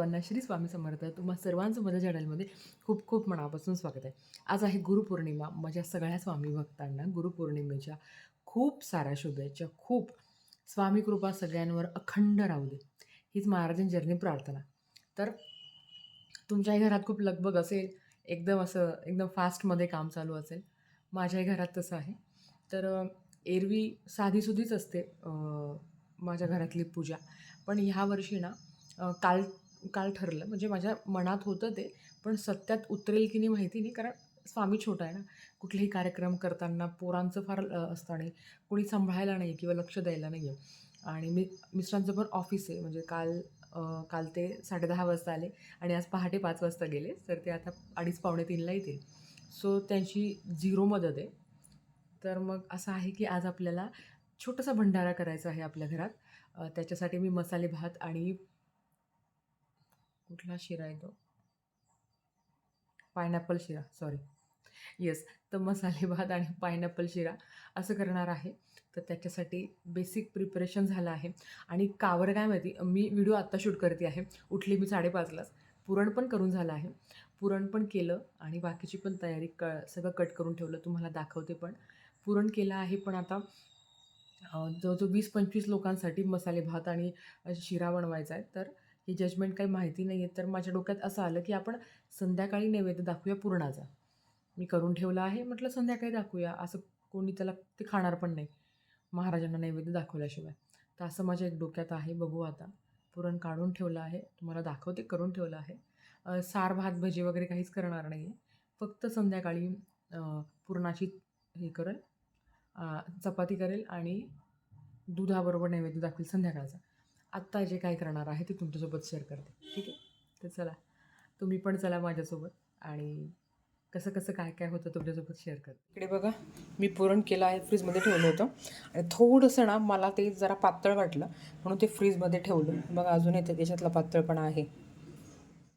सर्वांना श्री स्वामी समर्थ तुम्हा सर्वांचं माझ्या चॅनलमध्ये खूप खूप मनापासून स्वागत आहे. आज आहे गुरुपौर्णिमा. माझ्या सगळ्या स्वामी भक्तांना गुरुपौर्णिमेच्या खूप साऱ्या शुभेच्छा खूप स्वामी कृपा सगळ्यांवर अखंड राहू दे. हीच महाराजांचरणी प्रार्थना. तर तुमच्याही घरात खूप लगबग असेल एकदम असं एकदम फास्टमध्ये काम चालू असेल. माझ्याही घरात तसं आहे. तर एरवी साधीसुधीच असते माझ्या घरातली पूजा. पण ह्या वर्षी ना काल काल ठरलं. म्हणजे माझ्या मनात होतं ते पण सत्यात उतरेल की नाही माहिती नाही कारण स्वामी छोटा आहे ना. कुठलेही कार्यक्रम करताना पोरांचं फार असतं आणि कोणी सांभाळायला नाही किंवा लक्ष द्यायला नाही आहे. आणि मी मिस्टरांचं पण ऑफिस आहे. म्हणजे काल काल ते साडेदहा वाजता आले आणि आज पहाटे पाच वाजता गेले. तर ते आता अडीच पावणे तीनला येतील. सो त्यांची झिरो मदत आहे. तर मग असं आहे की आज आपल्याला छोटासा भंडारा करायचा आहे आपल्या घरात. त्याच्यासाठी मी मसाले भात आणि कुठला शिरा आहे तो? पायनॅपल शिरा सॉरी येस तर मसाले भात आणि पायनॅपल शिरा असं करणार आहे. तर त्याच्यासाठी बेसिक प्रिपरेशन झालं आहे. आणि कावर काय माहिती मी व्हिडिओ आत्ता शूट करते आहे. उठली मी साडेपाचलाच. पुरण पण करून झालं आहे. पुरण पण केलं आणि बाकीची पण तयारी क सगळं कट करून ठेवलं. तुम्हाला दाखवते पण. पुरण केलं आहे पण आता जवळजवळ वीस पंचवीस लोकांसाठी मसाले भात आणि शिरा बनवायचा आहे. तर ही जजमेंट काही माहिती नाही आहे तर माझ्या डोक्यात असं आलं की आपण संध्याकाळी नैवेद्य दाखवूया पुरणाचा. मी करून ठेवला आहे म्हटलं संध्याकाळी दाखवूया. असं कोणी त्याला ते खाणार पण नाही. महाराजांना नैवेद्य दाखवल्याशिवाय. तर असं माझ्या एक डोक्यात आहे बघू आता. पुरण काढून ठेवलं आहे. तुम्हाला दाखवते करून ठेवलं आहे. सार भात भजी वगैरे काहीच करणार नाही आहे फक्त संध्याकाळी पुरणाची हे करेल चपाती करेल आणि दुधाबरोबर नैवेद्य दाखवेल संध्याकाळचा. आत्ता जे काय करणार आहे ते तुमच्यासोबत शेअर करते. ठीक आहे? तर चला तुम्ही पण चला माझ्यासोबत आणि कसं कसं काय काय होतं तुमच्यासोबत शेअर करते. इकडे बघा मी पुरण केलं आहे फ्रीजमध्ये ठेवलं होतं. आणि थोडंसं ना मला ते जरा पातळ वाटलं म्हणून ते फ्रीजमध्ये ठेवलं. बघा अजून येते त्याच्यातला पातळपणा आहे.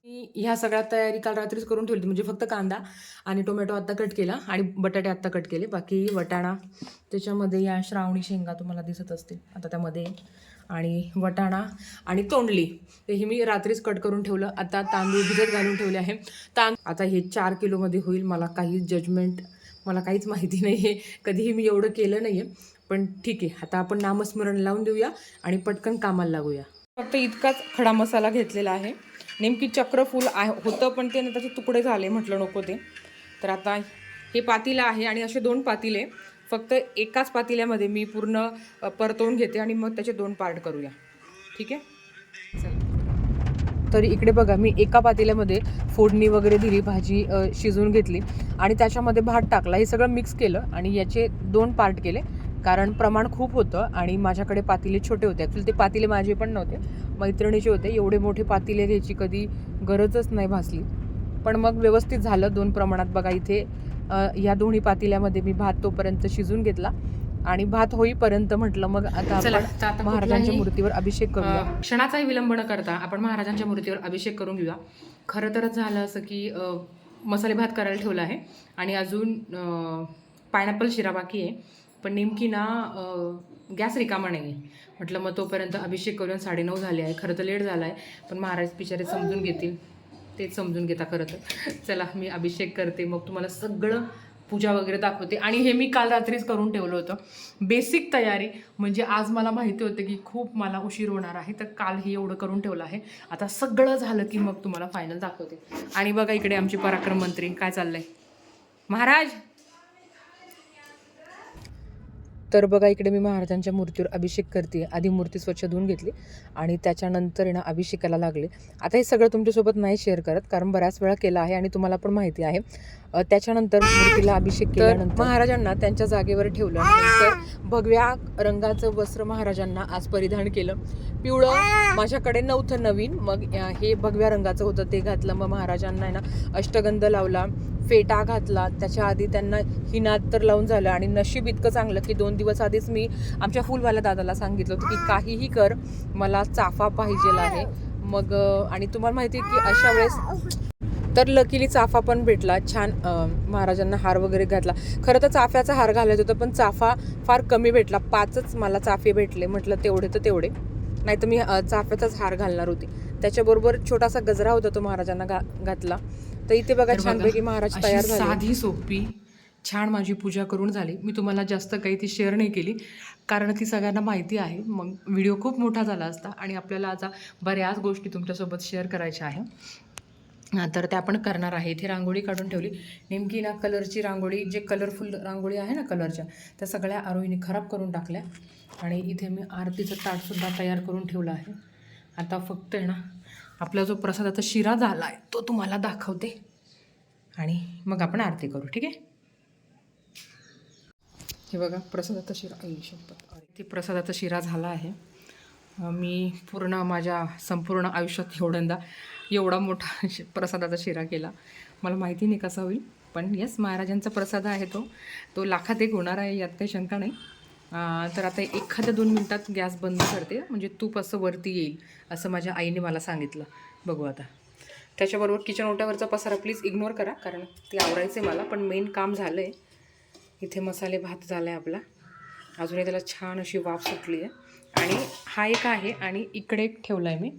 मी ह्या सगळ्या तयारी काल रात्रीच करून ठेवली म्हणजे फक्त कांदा आणि टोमॅटो आत्ता कट केला आणि बटाटे आत्ता कट केले. बाकी वटाणा त्याच्यामध्ये या श्रावणी शेंगा तुम्हाला दिसत असतील. आता त्यामध्ये आणि वटाणा आणि तोंडली. ते ही मी रात्रीच कट करून ठेवलं. आता तांदूळ भिजत घालून ठेवले आहे. तां आता हे चार किलोमध्ये होईल. मला काही जजमेंट मला काहीच माहिती नाही आहे कधीही मी एवढं केलं नाही आहे पण ठीक आहे. आता आपण नामस्मरण लावून देऊया आणि पटकन कामाला लागूया. फक्त इतकाच खडा मसाला घेतलेला आहे. नेमकी चक्रफूल आहे होतं पण ते त्याचे तुकडे झाले म्हटलं नको ते. तर आता हे पातीलं आहे आणि असे दोन पातीले. फक्त एकाच पातिल्यामध्ये मी पूर्ण परतवून घेते आणि मग त्याचे दोन पार्ट करूया. ठीक आहे? चला. तर इकडे बघा मी एका पातेल्यामध्ये फोडणी वगैरे दिली भाजी शिजवून घेतली आणि त्याच्यामध्ये भात टाकला. हे सगळं मिक्स केलं आणि याचे दोन पार्ट केले. कारण प्रमाण खूप होतं आणि माझ्याकडे पातिले छोटे होते. ॲक्च्युली ते पातिले माझे पण नव्हते मैत्रिणीचे होते. एवढे मोठे पातिले घ्यायची कधी गरजच नाही भासली. पण मग व्यवस्थित झालं दोन प्रमाणात. बघा इथे या दोन्ही पातिल्यामध्ये मी भात तोपर्यंत शिजून घेतला आणि भात होईपर्यंत म्हटलं मग आता आपण महाराजांच्या मूर्तीवर अभिषेक करूया. अ, क्षणाचाही विलंब न करता आपण महाराजांच्या मूर्तीवर अभिषेक करून घेऊया. खरं तरच झालं असं की मसाले भात करायला ठेवला आहे आणि अजून पायनॅपल शिरा बाकी आहे. पण नेमकी ना गॅस रिकामा नाही आहे म्हटलं मग तोपर्यंत अभिषेक करून साडेनऊ झाले आहे. खरं तर लेट झाला आहे पण महाराज बिचारे समजून घेतील. तेच समजून घेता खरं तर. चला मी अभिषेक करते. मग तुम्हाला सगळं पूजा वगैरे दाखवते. आणि हे मी काल रात्रीच करून ठेवलं होतं. बेसिक तयारी. म्हणजे आज मला माहिती होतं की खूप मला उशीर होणार आहे तर काल हे एवढं करून ठेवलं आहे. आता सगळं झालं की मग तुम्हाला फायनल दाखवते. आणि बघा इकडे आमचे पराक्रम मंत्री. काय चाललंय? महाराज! तर बघा इकडे मी महाराजांच्या मूर्तीवर अभिषेक करते. आधी मूर्ती स्वच्छ धुवून घेतली आणि त्याच्यानंतर ना अभिषेकाला लागले. आता हे सगळं तुमच्यासोबत नाही शेअर करत कारण बऱ्याच वेळा केलं आहे आणि तुम्हाला पण माहिती आहे. त्याच्यानंतर मूर्तीला अभिषेक केल्यानंतर महाराजांना त्यांच्या जागेवर ठेवलं नंतर भगव्या रंगाचं वस्त्र महाराजांना आज परिधान केलं. पिवळं माझ्याकडे नव्हतं नवीन. मग हे भगव्या रंगाचं होतं ते घातलं. मग महाराजांना ना अष्टगंध लावला. फेटा घातला. त्याच्या आधी त्यांना हिनाद तर लावून झालं आणि नशीब इतकं चांगलं की दोन दिवस आधीच मी आमच्या फुलवाल्या दादाला सांगितलं होतं की काहीही कर मला चाफा पाहिजेल आहे. मग आणि तुम्हाला माहिती आहे की अशा वेळेस तर लकीली चाफा पण भेटला. छान महाराजांना हार वगैरे घातला. खरं तर चाफ्याचा हार घालायचा होता पण चाफा फार कमी भेटला. पाचच मला चाफे भेटले. म्हटलं तेवढे तर तेवढे. नाही तर मी चाफ्याचाच हार घालणार होती. त्याच्याबरोबर छोटासा गजरा होता तो महाराजांना घा घातला. तर इथे बघा छानपैकी महाराज तयार झाले. साधी सोपी छान माझी पूजा करून झाली. मी तुम्हाला जास्त काही ती शेअर नाही केली कारण ती सगळ्यांना माहिती आहे. मग व्हिडिओ खूप मोठा झाला असता आणि आपल्याला आता बऱ्याच गोष्टी तुमच्यासोबत शेअर करायच्या आहे. तर त्या आपण करणार आहे. इथे रांगोळी काढून ठेवली. नेमकी ना कलरची रांगोळी जे कलरफुल रांगोळी आहे ना कलरच्या त्या सगळ्या आरोहीने खराब करून टाकल्या. आणि इथे मी आरतीचं ताटसुद्धा तयार करून ठेवलं आहे. आता फक्त आहे ना आपला जो प्रसादाचा शिरा झाला आहे तो तुम्हाला दाखवते. आणि मग आपण आरती करू ठीक आहे? हे बघा प्रसादाचा शिरा. आयुष्यात ते प्रसादाचा शिरा झाला आहे. मी पूर्ण माझ्या संपूर्ण आयुष्यात एवढ्यांदा एवढा मोठा शि- प्रसादाचा शिरा केला. मला माहिती नाही कसा होईल पण येस महाराजांचा प्रसाद आहे तो. तो लाखात एक होणार आहे यात काही शंका नाही. तर आता एखाद्या दोन मिनटात गॅस बंद करते म्हणजे तूप असं वरती येईल असं माझ्या आईने मला सांगितलं. बघू आता. त्याच्याबरोबर किचन ओट्यावरचा पसारा प्लीज इग्नोर करा कारण ते आवडायचं आहे मला पण मेन काम झालं आहे इथे मसाले भात झाला आहे आपला. अजूनही त्याला छान अशी वाफ सुटली आहे. आणि हा एक आहे आणि इकडे एक ठेवला आहे मी.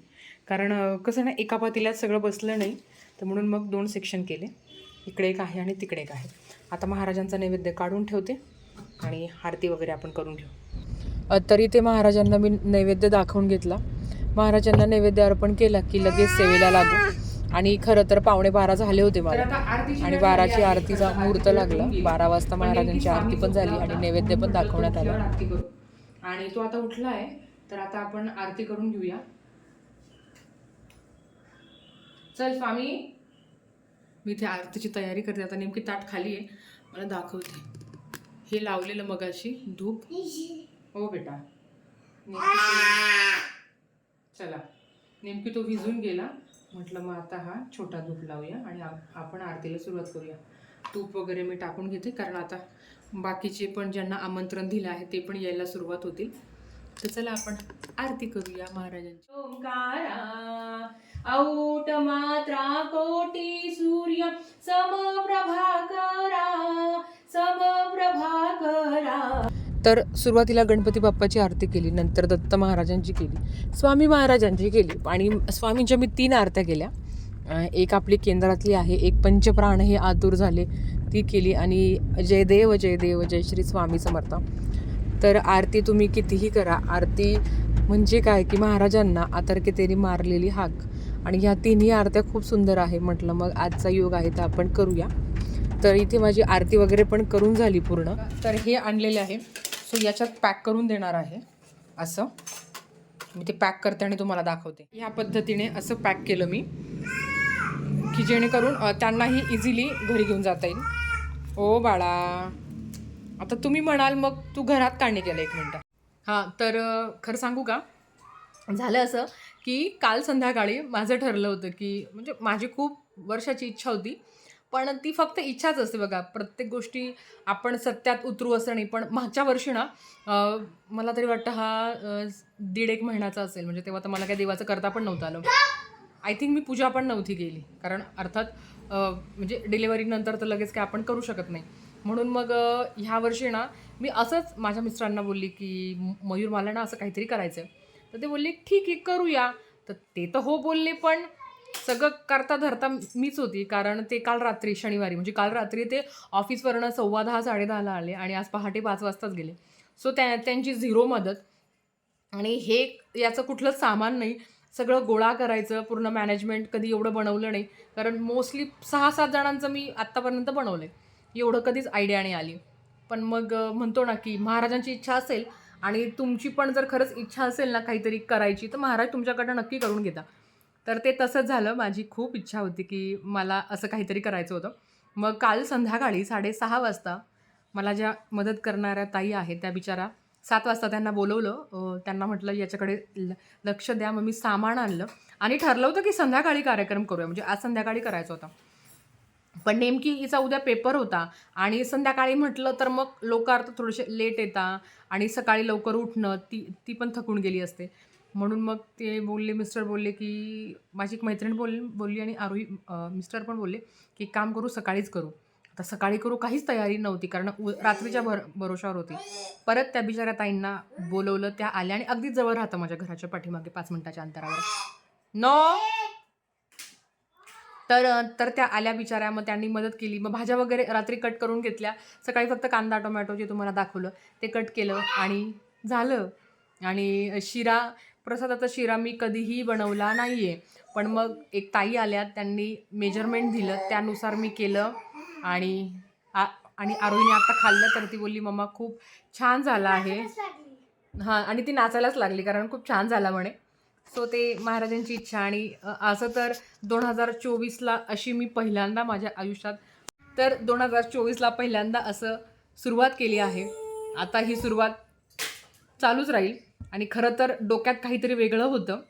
कारण कसं ना एका पातेल्यात सगळं बसलं नाही तर म्हणून मग दोन सेक्शन केले. इकडे एक आहे आणि तिकडे एक आहे. आता महाराजांचा नैवेद्य काढून ठेवते. आणि आरती वगैरे आपण करून घेऊ. तरी ते महाराजांना मी नैवेद्य दाखवून घेतला. महाराजांना नैवेद्य अर्पण केला की लगेच सेवेला लागू. आणि खरं तर पावणे बारा झाले होते मला आणि बाराची. आरतीचा मुहूर्त लागला. बारा वाजता पण महाराजांची आरती पण झाली आणि. नैवेद्य पण दाखवण्यात आला. आणि तो आता उठला आहे तर आता आपण आरती करून घेऊया. चल स्वामी. मी इथे आरतीची तयारी करते. आता नेमकी ताट खाली आहे. मला दाखवते. हे लावलेलं मगाशी धूप. हो बेटा. चला. नेमकी तो भिजून गेला. म्हटलं मग आता हा छोटा धूप लावूया आणि आपण आरतीला सुरुवात करूया. तूप वगैरे मी टाकून घेते कारण आता बाकीचे पण ज्यांना आमंत्रण दिलं आहे ते पण यायला सुरुवात होतील. तर चला आपण आरती करूया महाराजांची. ओंकारा औट मात्रा कोटी सूर्य समप्रभाकरा तर सुरुवातीला गणपती बाप्पाची आरती केली नंतर दत्त महाराजांची केली स्वामी महाराजांची केली आणि स्वामींच्या मी तीन आरत्या केल्या. एक आपली केंद्रातली आहे एक पंचप्राण हे आतूर झाले ती केली आणि जय देव जय देव जय श्री स्वामी समर्थ. तर आरती तुम्ही कितीही करा आरती म्हणजे काय की महाराजांना आतर्केतेने मारलेली हाक. आणि ह्या तिन्ही आरत्या खूप सुंदर आहे म्हटलं मग आजचा योग आहे तर आपण करूया. तर इथे माझी आरती वगैरे पण करून झाली पूर्ण. तर हे आणलेले आहे. तो याच्यात पॅक करून देणार आहे. असं. मी ते पॅक करते आणि तुम्हाला दाखवते. ह्या पद्धतीने असं पॅक केलं मी. की जेणेकरून त्यांनाही इझिली घरी घेऊन जाता येईल. ओ बाळा. आता तुम्ही म्हणाल मग तू घरात काढणी केलं? एक मिनटं. हां तर खरं सांगू का? झालं असं की काल संध्याकाळी माझं ठरलं होतं की म्हणजे माझी खूप वर्षाची इच्छा होती पण ती फक्त इच्छाच असते बघा. प्रत्येक गोष्टी आपण सत्यात उतरू असं नाही पण मागच्या वर्षी ना मला तरी वाटतं हा दीड एक महिन्याचा असेल. म्हणजे तेव्हा तर मला काही देवाचं करता पण नव्हतं आलं. आय थिंक मी पूजा पण नव्हती केली. कारण अर्थात म्हणजे डिलिव्हरीनंतर तर लगेच काय आपण करू शकत नाही. म्हणून मग ह्या वर्षी ना मी असंच माझ्या मिस्टरांना बोलली की मयूर मला ना असं काहीतरी करायचं आहे तर ते बोलले ठीक आहे करूया. तर ते तर हो बोलले पण सगळं करता धरता मीच होती कारण ते काल रात्री शनिवारी म्हणजे काल रात्री ते ऑफिसवरनं सव्वा दहा साडेदहाला आले आणि आज पहाटे पाच वाजताच गेले. सो त्या त्यांची झिरो मदत. आणि हे याचं कुठलंच सामान नाही. सगळं गोळा करायचं पूर्ण मॅनेजमेंट कधी एवढं बनवलं नाही. कारण मोस्टली सहा सात जणांचं मी आत्तापर्यंत बनवलं आहे एवढं कधीच आयडिया नाही आली. पण मग म्हणतो ना की महाराजांची इच्छा असेल आणि तुमची पण जर खरंच इच्छा असेल ना काहीतरी करायची तर महाराज तुमच्याकडनं नक्की करून घेता. तर ते तसंच झालं. माझी खूप इच्छा होती की मला असं काहीतरी करायचं होतं. मग काल संध्याकाळी साडेसहा वाजता मला ज्या मदत करणाऱ्या ताई आहेत त्या बिचारा सात वाजता त्यांना बोलवलं. त्यांना म्हटलं याच्याकडे ल लक्ष द्या. मग मी सामान आणलं आणि ठरलं होतं की संध्याकाळी कार्यक्रम करूया. म्हणजे आज संध्याकाळी करायचा होता. पण नेमकी हिचा उद्या पेपर होता आणि संध्याकाळी म्हटलं तर मग लोक अर्थ थोडेसे लेट येतात आणि सकाळी लवकर उठणं ती ती पण थकून गेली असते. म्हणून मग ते बोलले मिस्टर बोलले की माझी एक मैत्रीण बोल बोलली आणि आरोही मिस्टर पण बोलले की एक काम करू सकाळीच करू. आता सकाळी करू काहीच तयारी नव्हती कारण उ रात्रीच्या भर भरोशावर होती. परत त्या बिचाऱ्या ताईंना बोलवलं त्या आल्या आणि अगदी जवळ राहतं माझ्या घराच्या पाठीमागे पाच मिनिटाच्या अंतरावर. नो तर तर त्या आल्या बिचाऱ्या मग त्यांनी मदत केली. मग भाज्या वगैरे रात्री कट करून घेतल्या. सकाळी फक्त कांदा टोमॅटो जे तुम्हाला दाखवलं ते कट केलं आणि झालं. आणि शिरा प्रसादाचा शिरा मी कधीही बनवला नाही आहे पण मग एक ताई आल्या त्यांनी मेजरमेंट दिलं त्यानुसार मी केलं आणि आ आणि आरोहीने आता खाल्लं तर ती बोलली मम्मा खूप छान झालं आहे. हां आणि ती नाचायलाच लागली कारण खूप छान झाला म्हणे. सो ते महाराजांची इच्छा आणि असं तर दोन हजार चोवीसला अशी मी पहिल्यांदा माझ्या आयुष्यात तर दोन हजार चोवीसला पहिल्यांदा असं सुरुवात केली आहे. आता ही सुरुवात चालूच राहील. आणि खरं तर डोक्यात काहीतरी वेगळं होतं.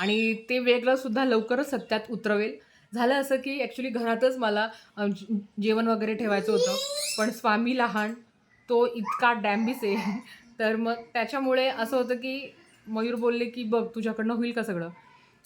आणि ते वेगळं सुद्धा लवकरच सत्यात उतरवेल. झालं असं की ॲक्च्युली घरातच मला जेवण वगैरे ठेवायचं होतं. पण स्वामी लहान तो इतका डॅम्बिस आहे. तर मग त्याच्यामुळे असं होतं की मयूर बोलले की बघ तुझ्याकडनं होईल का सगळं?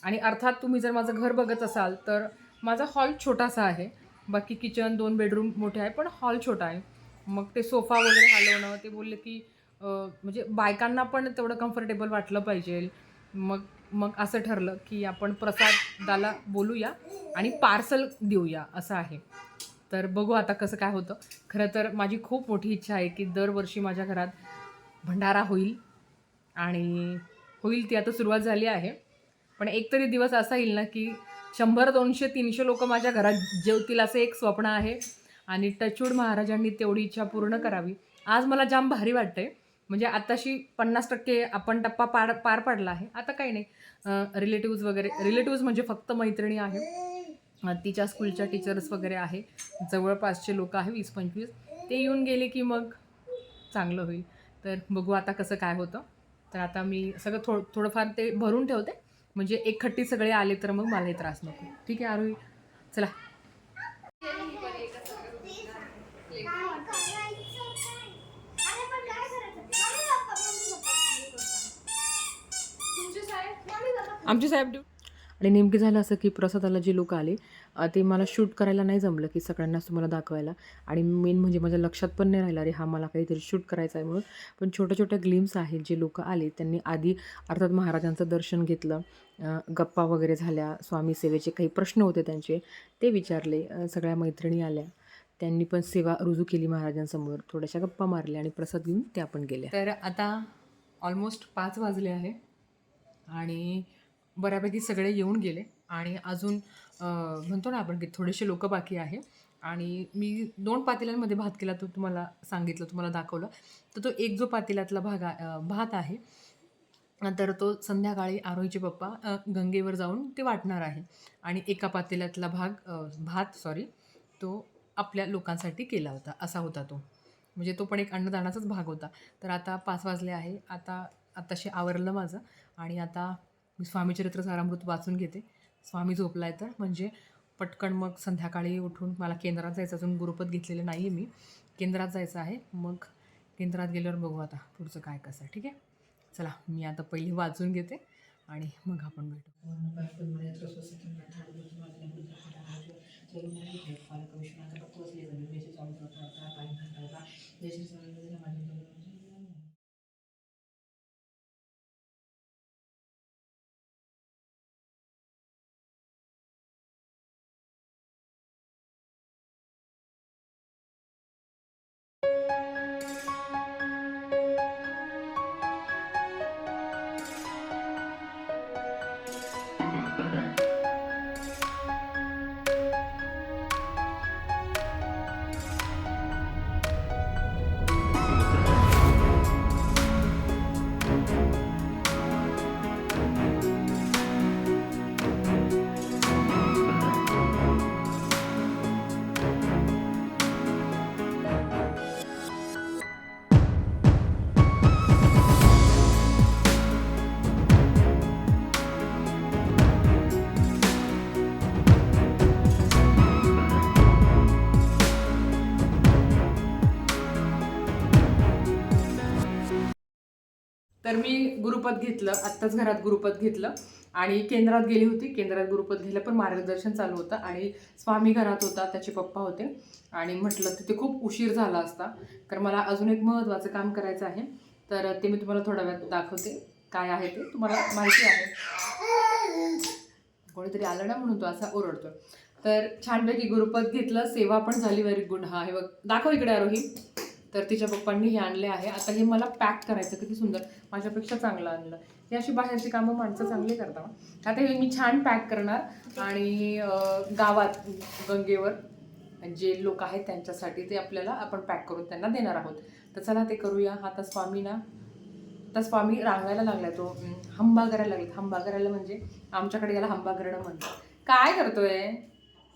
आणि अर्थात तुम्ही जर माझं घर बघत असाल तर माझा हॉल छोटासा आहे. बाकी किचन दोन बेडरूम मोठे आहे पण हॉल छोटा आहे. मग ते सोफा वगैरे हलवणं ते बोलले की म्हणजे बायकांना पण तेवढं कम्फर्टेबल वाटलं पाहिजे. मग मग असं ठरलं की आपण प्रसादाला बोलूया आणि पार्सल देऊया असं आहे. तर बघू आता कसं काय होतं. खरं तर माझी खूप मोठी इच्छा आहे की दरवर्षी माझ्या घरात भंडारा होईल आणि होईल ती आता सुरुवात झाली आहे. पण एक तरी दिवस असा येईल ना की शंभर दोनशे तीनशे लोक माझ्या घरात जेवतील असं एक स्वप्न आहे. आणि टचूड महाराजांनी तेवढी इच्छा पूर्ण करावी. आज मला जाम भारी वाटतंय. म्हणजे आताशी पन्नास टक्के आपण टप्पा पार पार पाडला आहे. आता काही नाही. रिलेटिव्ज वगैरे रिलेटिव्ज म्हणजे फक्त मैत्रिणी आहे. तिच्या स्कूलच्या टीचर्स वगैरे आहे. जवळपासचे लोक आहे वीस पंचवीस. ते येऊन गेले की मग चांगलं होईल. तर बघू आता कसं काय होतं. तर आता मी सगळं थोडं थोडंफार ते भरून ठेवते. म्हणजे एक खट्टी सगळे आले तर मग मलाही त्रास नको. ठीक आहे आरोही चला. आमची साहेब ड्यू आणि नेमके झालं असं की प्रसादाला जे लोक आले ते मला शूट करायला नाही जमलं की सगळ्यांनाच तुम्हाला दाखवायला. आणि मेन म्हणजे माझ्या लक्षात पण नाही राहिलं अरे हा मला काहीतरी शूट करायचा आहे म्हणून. पण छोट्या छोट्या ग्लिम्स आहेत जे लोक आले त्यांनी आधी अर्थात महाराजांचं दर्शन घेतलं गप्पा वगैरे झाल्या स्वामी सेवेचे काही प्रश्न होते त्यांचे ते विचारले सगळ्या मैत्रिणी आल्या. त्यांनी पण सेवा रुजू केली महाराजांसमोर थोड्याशा गप्पा मारल्या आणि प्रसाद घेऊन त्या पण गेल्या. तर आता ऑलमोस्ट पाच वाजले आहे. आणि बऱ्यापैकी सगळे येऊन गेले. आणि अजून म्हणतो ना आपण की थोडेसे लोक बाकी आहे. आणि मी दोन पातेल्यांमध्ये भात केला तो तुम्हाला सांगितलं तुम्हाला दाखवलं. तर तो एक जो पातेल्यातला भाग भात आहे तर तो संध्याकाळी आरोहीचे पप्पा गंगेवर जाऊन ते वाटणार आहे. आणि एका पातेल्यातला भाग भात सॉरी तो आपल्या लोकांसाठी केला होता असा होता तो. म्हणजे तो पण एक अन्नदानाचाच भाग होता. तर आता पाच वाजले आहे. आता आत्ताशी आवरलं माझं. आणि आता मी स्वामीचरित्र सारामृत वाचून घेते. स्वामी झोपला आहे तर. म्हणजे पटकन मग संध्याकाळी उठून मला केंद्रात जायचं अजून गुरुपद घेतलेलं नाही आहे मी. केंद्रात जायचं आहे. मग केंद्रात गेल्यावर बघू आता पुढचं काय कसं आहे. ठीक आहे? चला मी आता पहिली वाचून घेते आणि मग आपण भेटू. तर मी गुरुपद घेतलं आत्ताच घरात गुरुपद घेतलं आणि केंद्रात गेली होती. केंद्रात गुरुपद घ्यायला पण मार्गदर्शन चालू होतं आणि स्वामी घरात होता त्याचे पप्पा होते. आणि म्हटलं तिथे खूप उशीर झाला असता कारण मला अजून एक महत्त्वाचं काम करायचं आहे. तर ते मी तुम्हाला थोड्या वेळात दाखवते. काय आहे ते? तुम्हाला माहिती आहे. कोणीतरी आलं ना म्हणून तो असा ओरडतो तर छानपैकी गुरुपद घेतलं सेवा पण झाली व्हेरी गुड हा हे बघ. दाखव इकडे आरोही. तर तिच्या पप्पांनी हे आणले आहे. आता हे मला पॅक करायचं किती सुंदर. माझ्यापेक्षा चांगलं आणलं. हे अशी बाहेरची कामं माणसं चांगली करतात. आता हे मी छान पॅक करणार. आणि गावात गंगेवर जे लोक आहेत त्यांच्यासाठी ते आपल्याला आपण पॅक करून त्यांना देणार आहोत. तर चला ते करूया. हा तर स्वामी ना तर स्वामी रांगायला लागलाय तो. हंबा करायला लागला हंबा करायला म्हणजे आमच्याकडे याला हंबा करणं म्हणतात. काय करतोय?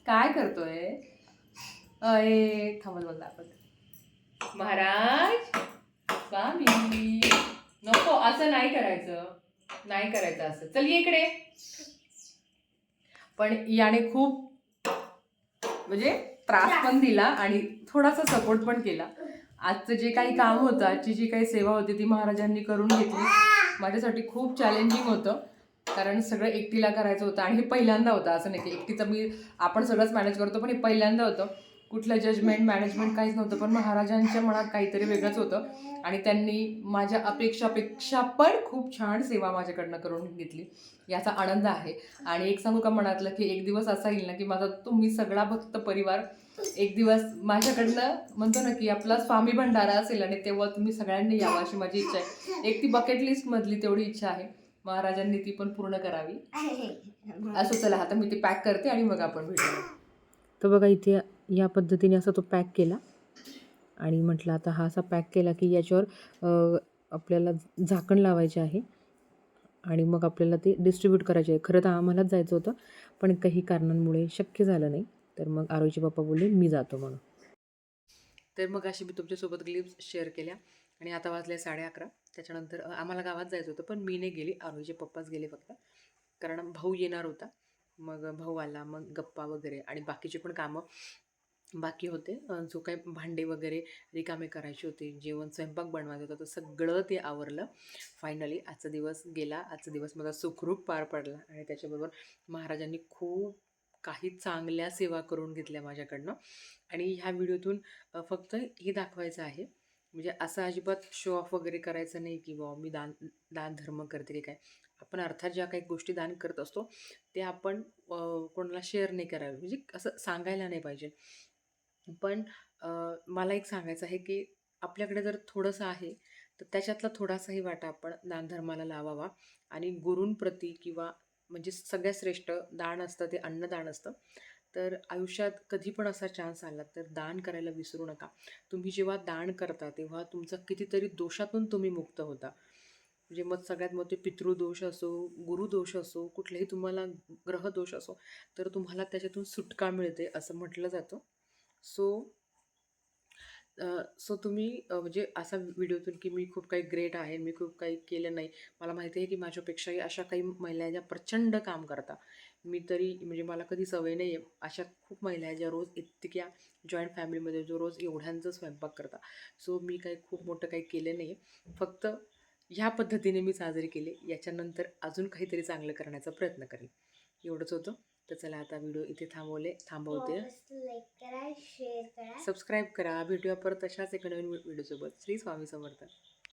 काय करतोय? अय थांबत बोल दाखवत महाराज स्वामी. नको असं नाही करायचं. नाही करायचं असं. चल इकडे. पण याने खूप म्हणजे त्रास पण दिला आणि थोडासा सपोर्ट पण केला. आजचं जे काही काम होतं आजची जी काही सेवा होती ती महाराजांनी करून घेतली. माझ्यासाठी खूप चॅलेंजिंग होतं. कारण सगळं एकटीला करायचं होतं आणि हे पहिल्यांदा होतं. असं नाही की एकटीचं मी आपण सगळंच मॅनेज करतो पण हे पहिल्यांदा होतं. कुठलं जजमेंट मॅनेजमेंट काहीच नव्हतं पण महाराजांच्या मनात काहीतरी वेगळंच होतं. आणि त्यांनी माझ्या अपेक्षापेक्षा पण खूप छान सेवा माझ्याकडनं करून घेतली. याचा आनंद आहे. आणि एक सांगू का मनातलं की एक दिवस असा येईल ना की माझा तुम्ही सगळा भक्त परिवार एक दिवस माझ्याकडनं म्हणतो ना की आपला स्वामी भंडारा असेल आणि तेव्हा तुम्ही सगळ्यांनी यावं अशी माझी इच्छा आहे. एक ती बकेट लिस्ट मधली तेवढी इच्छा आहे. महाराजांनी ती पण पूर्ण करावी. असं चला आता मी ते पॅक करते आणि मग आपण भेटूया. तर बघा इथे या पद्धतीने असा तो पॅक केला. आणि म्हटलं आता हा असा पॅक केला की याच्यावर आपल्याला झाकण लावायचे आहे आणि मग आपल्याला ते डिस्ट्रीब्यूट करायचे आहे. खरं तर आम्हालाच जायचं होतं पण काही कारणांमुळे शक्य झालं नाही. तर मग आरोईचे पप्पा बोलले मी जातो म्हणून. तर मग अशी मी तुमच्यासोबत ग्लिप्स शेअर केल्या. आणि आता वाजले साडे अकरा. त्याच्यानंतर आम्हाला गावात जायचं होतं पण मी नाही गेली. आरोहीचे पप्पाच गेले फक्त. कारण भाऊ येणार होता. मग भाऊ आला मग गप्पा वगैरे आणि बाकीचे पण कामं. बाकी होते. जो काही भांडे वगैरे रिकामे करायचे होते जेवण स्वयंपाक बनवायचं होतं तर सगळं ते आवरलं. फायनली आजचा दिवस गेला. आजचा दिवस माझा सुखरूप पार पडला आणि त्याच्याबरोबर महाराजांनी खूप काही चांगल्या सेवा करून घेतल्या माझ्याकडनं. आणि ह्या व्हिडिओतून फक्त हे दाखवायचं आहे. म्हणजे असं अजिबात शो ऑफ वगैरे करायचं नाही की बा मी दान दान धर्म करते की काय. आपण अर्थात ज्या काही गोष्टी दान करत असतो ते आपण कोणाला शेअर नाही करावे. म्हणजे असं सांगायला नाही पाहिजे. पण मला एक सांगायचं आहे की आपल्याकडे जर थोडंसं आहे तर त्याच्यातला थोडासाही वाटा आपण दानधर्माला लावावा आणि गुरूंप्रती किंवा म्हणजे सगळ्यात श्रेष्ठ दान असतं ते अन्नदान असतं. तर आयुष्यात कधी पण असा चान्स आला तर दान करायला विसरू नका. तुम्ही जेव्हा दान करता तेव्हा तुमचा कितीतरी दोषातून तुम्ही मुक्त होता. म्हणजे मग सगळ्यात मोठे पितृदोष असो गुरुदोष असो कुठलेही तुम्हाला ग्रहदोष असो तर तुम्हाला त्याच्यातून सुटका मिळते असं म्हटलं जातं. सो सो तुम्ही म्हणजे असा व्हिडिओतून की मी खूप काही ग्रेट आहे मी खूप काही केलं नाही. मला माहिती आहे की माझ्यापेक्षाही अशा काही महिला ज्या प्रचंड काम करता मी तरी म्हणजे मला कधी सवय नाही आहे अशा खूप महिला ज्या रोज इतक्या जॉईंट फॅमिलीमध्ये जो रोज एवढ्यांचं स्वयंपाक करता सो मी काही खूप मोठं काही केलं नाही आहे फक्त ह्या पद्धतीने मी साजरी केले. याच्यानंतर अजून काहीतरी चांगलं करण्याचा प्रयत्न करेन. एवढंच होतं. तर चला आता व्हिडिओ इथे थांबवले थांबवते. सबस्क्राईब करा. भेटूया परत अशाच एका नवीन व्हिडिओसोबत. श्री स्वामी समर्थ.